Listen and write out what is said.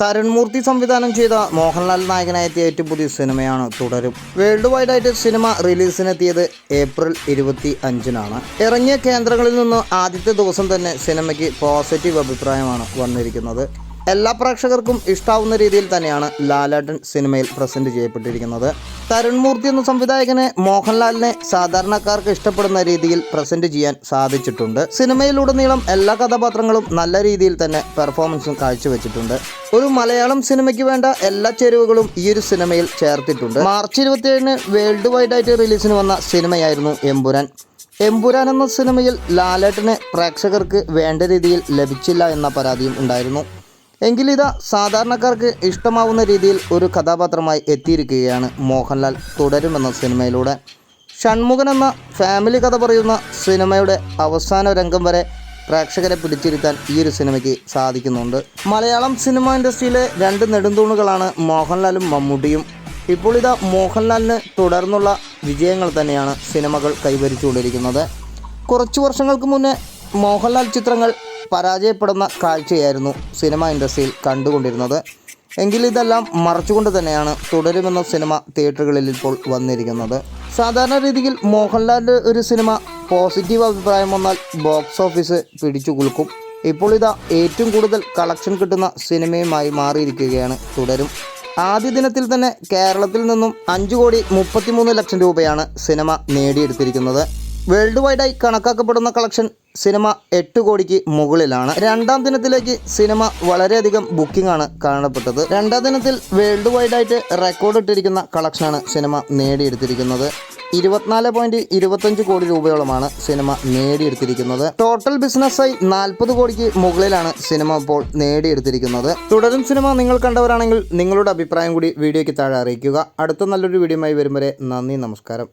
തരുൺമൂർത്തി സംവിധാനം ചെയ്ത മോഹൻലാൽ നായകനായെത്തിയ ഏറ്റവും പുതിയ സിനിമയാണ് തുടരും. വേൾഡ് വൈഡ് ആയിട്ട് സിനിമ റിലീസിനെത്തിയത് ഏപ്രിൽ ഇരുപത്തി അഞ്ചിനാണ് ഇറങ്ങിയ കേന്ദ്രങ്ങളിൽ നിന്ന് ആദ്യത്തെ ദിവസം തന്നെ സിനിമയ്ക്ക് പോസിറ്റീവ് അഭിപ്രായമാണ് വന്നിരിക്കുന്നത്. എല്ലാ പ്രേക്ഷകർക്കും ഇഷ്ടാവുന്ന രീതിയിൽ തന്നെയാണ് ലാലേട്ടൻ സിനിമയിൽ പ്രസന്റ് ചെയ്യപ്പെട്ടിരിക്കുന്നത്. തരുൺമൂർത്തി എന്ന സംവിധായകനെ മോഹൻലാലിനെ സാധാരണക്കാർക്ക് ഇഷ്ടപ്പെടുന്ന രീതിയിൽ പ്രസന്റ് ചെയ്യാൻ സാധിച്ചിട്ടുണ്ട്. സിനിമയിലുടനീളം എല്ലാ കഥാപാത്രങ്ങളും നല്ല രീതിയിൽ തന്നെ പെർഫോമൻസും കാഴ്ചവെച്ചിട്ടുണ്ട്. ഒരു മലയാളം സിനിമയ്ക്ക് വേണ്ട എല്ലാ ചേരുവകളും ഈ ഒരു സിനിമയിൽ ചേർത്തിട്ടുണ്ട്. മാർച്ച് ഇരുപത്തിയേഴിന് വേൾഡ് വൈഡ് ആയിട്ട് റിലീസിന് വന്ന സിനിമയായിരുന്നു എമ്പുരാൻ. എമ്പുരാൻ എന്ന സിനിമയിൽ ലാലേട്ടനെ പ്രേക്ഷകർക്ക് വേണ്ട രീതിയിൽ ലഭിച്ചില്ല എന്ന പരാതിയും ഉണ്ടായിരുന്നു. എങ്കിലിതാ സാധാരണക്കാർക്ക് ഇഷ്ടമാവുന്ന രീതിയിൽ ഒരു കഥാപാത്രമായി എത്തിയിരിക്കുകയാണ് മോഹൻലാൽ തുടരുമെന്ന സിനിമയിലൂടെ. ഷൺമുഖൻ എന്ന ഫാമിലി കഥ പറയുന്ന സിനിമയുടെ അവസാന രംഗം വരെ പ്രേക്ഷകരെ പിടിച്ചിരുത്താൻ ഈ ഒരു സിനിമയ്ക്ക് സാധിക്കുന്നുണ്ട്. മലയാളം സിനിമ ഇൻഡസ്ട്രിയിലെ രണ്ട് നെടുന്തൂണുകളാണ് മോഹൻലാലും മമ്മൂട്ടിയും. ഇപ്പോൾ ഇതാ മോഹൻലാലിന് തുടർന്നുള്ള വിജയങ്ങൾ തന്നെയാണ് സിനിമകൾ കൈവരിച്ചുകൊണ്ടിരിക്കുന്നത്. കുറച്ച് വർഷങ്ങൾക്ക് മുന്നേ മോഹൻലാൽ ചിത്രങ്ങൾ പരാജയപ്പെടുന്ന കാഴ്ചയായിരുന്നു സിനിമ ഇൻഡസ്ട്രിയിൽ കണ്ടുകൊണ്ടിരുന്നത്. എങ്കിൽ ഇതെല്ലാം മറച്ചുകൊണ്ട് തന്നെയാണ് തുടരുമെന്ന സിനിമ തിയേറ്ററുകളിൽ ഇപ്പോൾ വന്നിരിക്കുന്നത്. സാധാരണ രീതിയിൽ മോഹൻലാലിന്റെ ഒരു സിനിമ പോസിറ്റീവ് അഭിപ്രായം വന്നാൽ ബോക്സ് ഓഫീസ് പിടിച്ചു കുലുക്കും. ഇപ്പോൾ ഇതാ ഏറ്റവും കൂടുതൽ കളക്ഷൻ കിട്ടുന്ന സിനിമയുമായി മാറിയിരിക്കുകയാണ് തുടരും. ആദ്യ ദിനത്തിൽ തന്നെ കേരളത്തിൽ നിന്നും അഞ്ച് കോടി മുപ്പത്തിമൂന്ന് ലക്ഷം രൂപയാണ് സിനിമ നേടിയെടുത്തിരിക്കുന്നത്. വേൾഡ് വൈഡായി കണക്കാക്കപ്പെടുന്ന കളക്ഷൻ സിനിമ എട്ട് കോടിക്ക് മുകളിലാണ്. രണ്ടാം ദിനത്തിലേക്ക് സിനിമ വളരെയധികം ബുക്കിംഗ് ആണ് കാണപ്പെട്ടത്. രണ്ടാം ദിനത്തിൽ വേൾഡ് വൈഡ് ആയിട്ട് റെക്കോർഡ് ഇട്ടിരിക്കുന്ന കളക്ഷനാണ് സിനിമ നേടിയെടുത്തിരിക്കുന്നത്. ഇരുപത്തിനാല് പോയിന്റ് ഇരുപത്തഞ്ച് കോടി രൂപയോളമാണ് സിനിമ നേടിയെടുത്തിരിക്കുന്നത്. ടോട്ടൽ ബിസിനസ്സായി നാൽപ്പത് കോടിക്ക് മുകളിലാണ് സിനിമ ഇപ്പോൾ നേടിയെടുത്തിരിക്കുന്നത്. തുടരും സിനിമ നിങ്ങൾ കണ്ടവരാണെങ്കിൽ നിങ്ങളുടെ അഭിപ്രായം കൂടി വീഡിയോയ്ക്ക് താഴെ അറിയിക്കുക. അടുത്ത നല്ലൊരു വീഡിയോയുമായി വരും വരെ നന്ദി നമസ്കാരം.